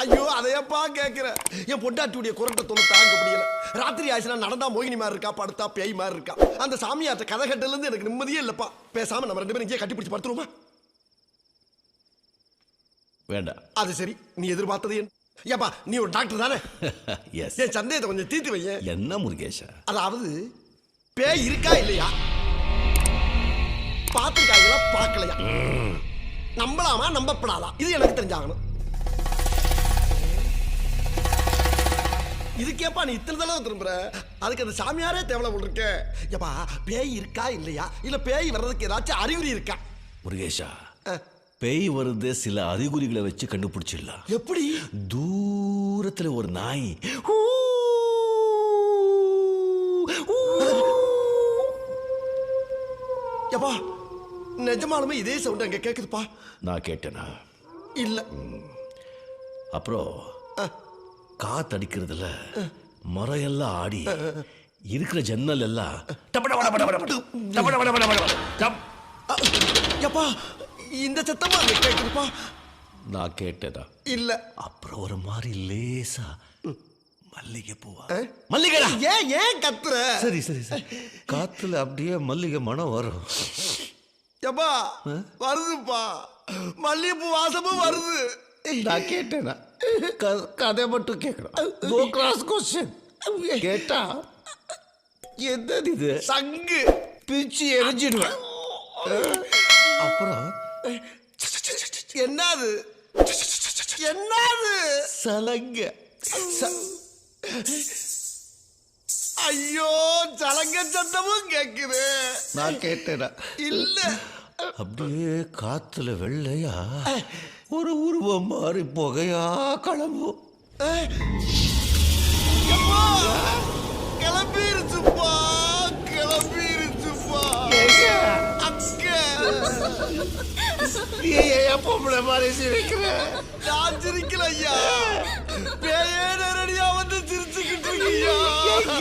ஐயோ அதையப்பா கேக்குற. என் பொண்டாட்டியுடைய குரட்டை தொண்ணு தாங்க முடியல. ராத்திரி ஆச்சுனா நடந்தா மோகினி மாதிரி இருக்கா படுத்தா பேய் மாதிரி இருக்கா? அந்த சாமியார்ட்ட கதை இருந்து எனக்கு நிம்மதியே இல்லப்பா. பேசாம நம்ம ரெண்டு பேரும் இங்கே கட்டி பிடிச்சு படுத்துருவோமா? வேண்டாம். அது சரி. நீ எதிர்பார்த்தது என்ன ஏப்பா நீ ஒரு டாக்டர் தானே? எஸ் என் சந்தேகத்தை கொஞ்சம் தீர்த்து வையேன். என்ன முருகேஷா? அதாவது பேய் இருக்கா இல்லையா? பார்த்துருக்காங்களா பார்க்கலையா? நம்பலாமா நம்பப்படாதா? இது எனக்கு தெரிஞ்சாகணும். இதுக்கேப்பா நீ இத்தனை தடவை திரும்புற? அதுக்கு அந்த சாமியாரே தேவலை போட்டிருக்க. ஏப்பா பேய் இருக்கா இல்லையா? இல்ல பேய் வர்றதுக்கு ஏதாச்சும் அறிகுறி இருக்கா? முருகேஷா பேய் வருது சில அறிகுறிகளை வச்சு கண்டுபிடிச்சிடலாம். எப்படி? தூரத்துல ஒரு நாய். ஏப்பா நிஜமாலுமே இதே சவுண்ட் அங்க கேக்குதுப்பா. நான் கேட்டேனா? இல்ல. அப்புறம் காத்தடிக்கிறதுல மரம் எல்லாம் ஆடி இருக்கிற ஜன்னல் எல்லாம் ஏப்பா இந்த சத்தமா அங்க கேக்குதுப்பா நான் கேட்டேனா இல்ல அப்புறம் ஒரு மாதிரி லேசா மல்லிகை பூவா அஹ்? மல்லிகைடா ஏன் ஏன் கத்துற சரி சரி சரி காத்துல அப்படியே மல்லிகை மனம் வரும் ஏப்பா வருதுப்பா மல்லிகைப்பூ வாசமும் வருது நான் கேட்டேனா கதை மட்டும் கேட்கணும் நோ கிராஸ் கொஸ்டின் கேட்டா என்னது இது சங்கு பிச்சு எரிஞ்சிடுவேன் அப்புறம் என்னது என்னது சலங்க ஐயோ சலங்க சத்தமும் கேக்குது நான் கேட்டேனா இல்ல அப்படியே காத்துல வெள்ளையா? ஒரு உருவம் மாறி புகையா கிளம்பும். கிளம்பிருச்சுப்பா கிளம்பிருச்சுப்பா. அக்க பொம்பளை மாதிரி சிரிக்கிற? நான் சிரிக்கல ஐயா